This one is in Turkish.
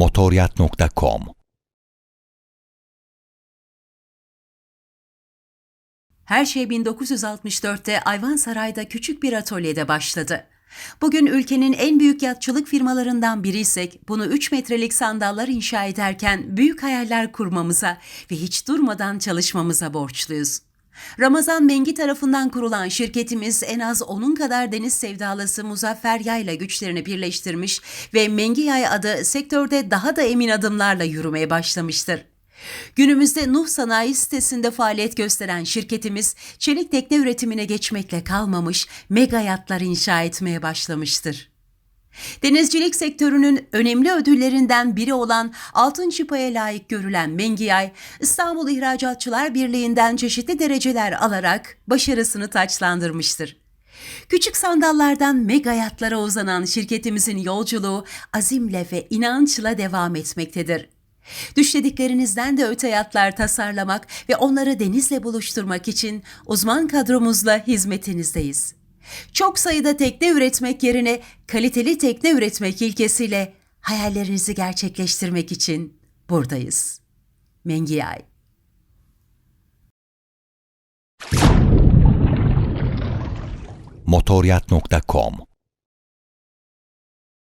motoryat.com Her şey 1964'te Ayvansaray'da küçük bir atölyede başladı. Bugün ülkenin en büyük yatçılık firmalarından biriysek bunu 3 metrelik sandallar inşa ederken büyük hayaller kurmamıza ve hiç durmadan çalışmamıza borçluyuz. Ramazan Mengi tarafından kurulan şirketimiz en az onun kadar deniz sevdalısı Muzaffer Yay'la güçlerini birleştirmiş ve Mengi Yay adı sektörde daha da emin adımlarla yürümeye başlamıştır. Günümüzde Nuh Sanayi sitesinde faaliyet gösteren şirketimiz çelik tekne üretimine geçmekle kalmamış, mega yatlar inşa etmeye başlamıştır. Denizcilik sektörünün önemli ödüllerinden biri olan Altın Çıpa'ya layık görülen Mengiyay, İstanbul İhracatçılar Birliği'nden çeşitli dereceler alarak başarısını taçlandırmıştır. Küçük sandallardan mega yatlara uzanan şirketimizin yolculuğu azimle ve inançla devam etmektedir. Düşlediklerinizden de öte yatlar tasarlamak ve onları denizle buluşturmak için uzman kadromuzla hizmetinizdeyiz. Çok sayıda tekne üretmek yerine kaliteli tekne üretmek ilkesiyle hayallerinizi gerçekleştirmek için buradayız. Mengiyay motoryat.com